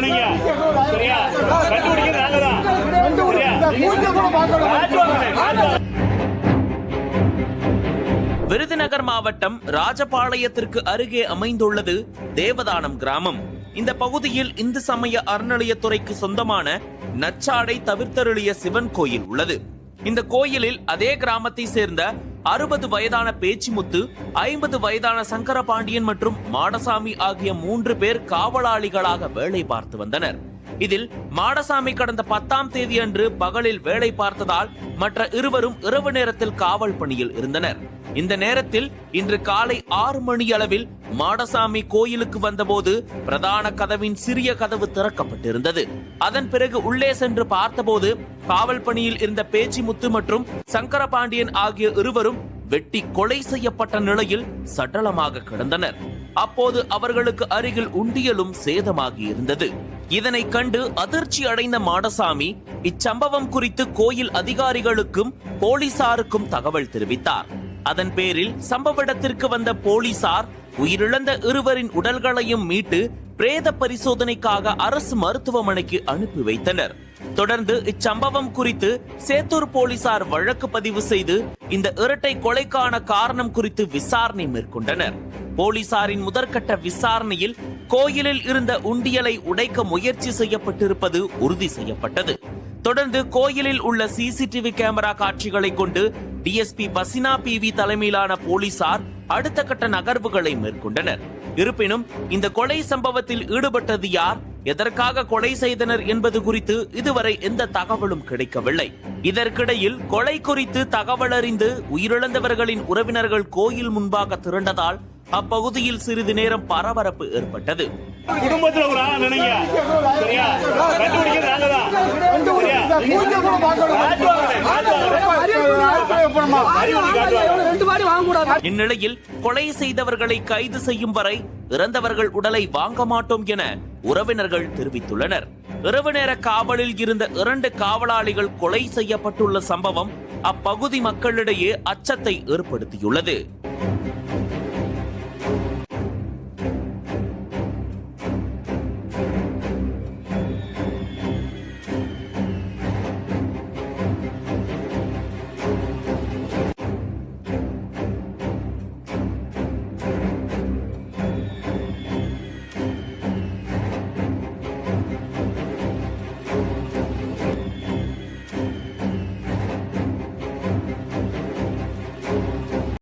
நினைங்க சரியா? கண்டுபிடிக்கிறது சரியா? விருதுநகர் மாவட்டம் ராஜபாளையத்திற்கு அருகே அமைந்துள்ளது தேவதானம் கிராமம். இந்த பகுதியில் இந்து சமய அறநிலையத்துறைக்கு சொந்தமான நச்சாடை தவிர்த்தருளிய சிவன் கோயில் உள்ளது. இந்த கோயிலில் அதே கிராமத்தை சேர்ந்த அறுபது வயதான பேச்சிமுத்து ஐம்பது வயதான சங்கரபாண்டியன் மற்றும் மாடசாமி ஆகிய மூன்று பேர் காவலாளிகளாக வேலை பார்த்து வந்தனர். இதில் மாடசாமி கடந்த பத்தாம் தேதி அன்று பகலில் வேலை பார்த்ததால் மற்ற இருவரும் இரவு நேரத்தில் காவல் பணியில் இருந்தனர். இந்த நேரத்தில் இன்று காலை ஆறு மணி அளவில் மாடசாமி கோயிலுக்கு வந்தபோது பிரதான கதவின் சிறிய கதவு திறக்கப்பட்டிருந்தது. அதன் பிறகு உள்ளே சென்று பார்த்தபோது காவல் பணியில் இருந்த பேச்சிமுத்து மற்றும் சங்கரபாண்டியன் ஆகிய இருவரும் வெட்டி கொலை செய்யப்பட்ட நிலையில் சடலமாக கிடந்தனர். அப்போது அவர்களுக்கு அருகில் உண்டியலும் சேதமாகி இருந்தது இதனை கண்டு அதிர்ச்சி அடைந்த மாடசாமி இச்சம்பவம் குறித்து கோயில் அதிகாரிகளுக்கும் போலீசாருக்கும் தகவல் தெரிவித்தார். அதன் பேரில் சம்பவ இடத்திற்கு வந்த போலீசார் உயிரிழந்த இருவரின் உடல்களையும் மீட்டு பிரேத பரிசோதனைக்காக அரசு மருத்துவமனைக்கு அனுப்பி வைத்தனர். தொடர்ந்து இச்சம்பவம் குறித்து சேத்தூர் போலீசார் வழக்கு பதிவு செய்து இந்த இரட்டை கொலைக்கான காரணம் குறித்து விசாரணை மேற்கொண்டனர். போலீசாரின் முதற்கட்ட விசாரணையில் கோயிலில் இருந்த உண்டியலை உடைக்க முயற்சி செய்யப்பட்டிருப்பது உறுதி செய்யப்பட்டது. தொடர்ந்து கோயிலில் உள்ள சிசிடிவி கேமரா காட்சிகளை கொண்டு டிஎஸ்பி பசினா பிவி தலைமையிலான போலீசார் அடுத்த கட்ட நகர்வுகளை மேற்கொண்டனர். இருப்பினும் இந்த கொலை சம்பவத்தில் ஈடுபட்டது யார் எதற்காக கொலை செய்தனர் என்பது குறித்து இதுவரை எந்த தகவலும் கிடைக்கவில்லை. இதற்கிடையில் கொலை குறித்து தகவல் அறிந்து உயிரிழந்தவர்களின் உறவினர்கள் கோயில் முன்பாக திரண்டதால் அப்பகுதியில் சிறிது நேரம் பரபரப்பு ஏற்பட்டது. குடும்பத்துல ஒரு ஆள் நினைங்க. சரியா? கண்டுபிடிக்கிறது சரியா? இந்நிலையில் கொலை செய்தவர்களை கைது செய்யும் வரை இறந்தவர்கள் உடலை வாங்க மாட்டோம் என உறவினர்கள் தெரிவித்துள்ளனர். இரவு நேர காவலில் இருந்த இரண்டு காவலாளிகள் கொலை செய்யப்பட்டுள்ள சம்பவம் அப்பகுதி மக்களிடையே அச்சத்தை ஏற்படுத்தியுள்ளது.